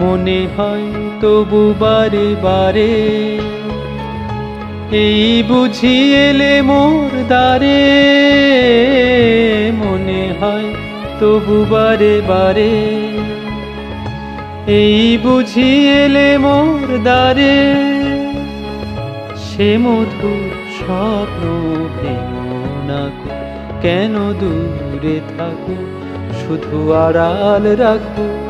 মনে হয় তবু বারে বারে। এই বুঝি এলে মোর দ্বারে। মনে হয় তবু বারে বারে। এই বুঝি এলে মোর দ্বারে। সে মধু স্বপ্ন না কেন দূরে থাকো? শুধু আড়াল রাখো।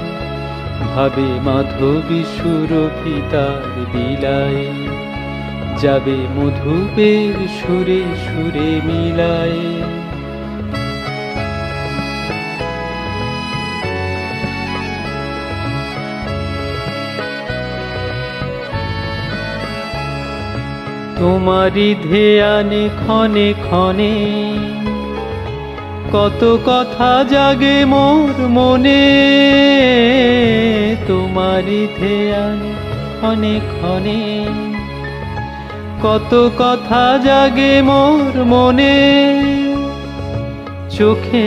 ভাবে মাধবী সুরভিতার বিলায় যাবে মধুপের সুরে সুরে মিলায় তোমারি ধ্যানে ক্ষণে ক্ষণে কত কথা জাগে মোর মনে। তোমারই ধ্যানে ক্ষণে ক্ষণে কত কথা জাগে মোর মনে। চোখে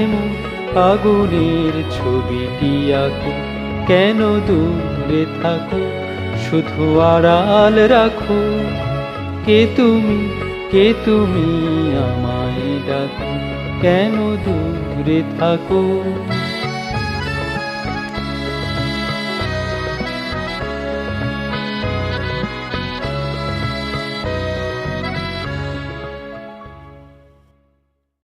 আগুনের ছবিটি আঁকো কেন দূরে থাকো? শুধু আড়াল রাখো। কে তুমি? কে তুমি? আমায় ডাকো। কেন দূরে থাকো?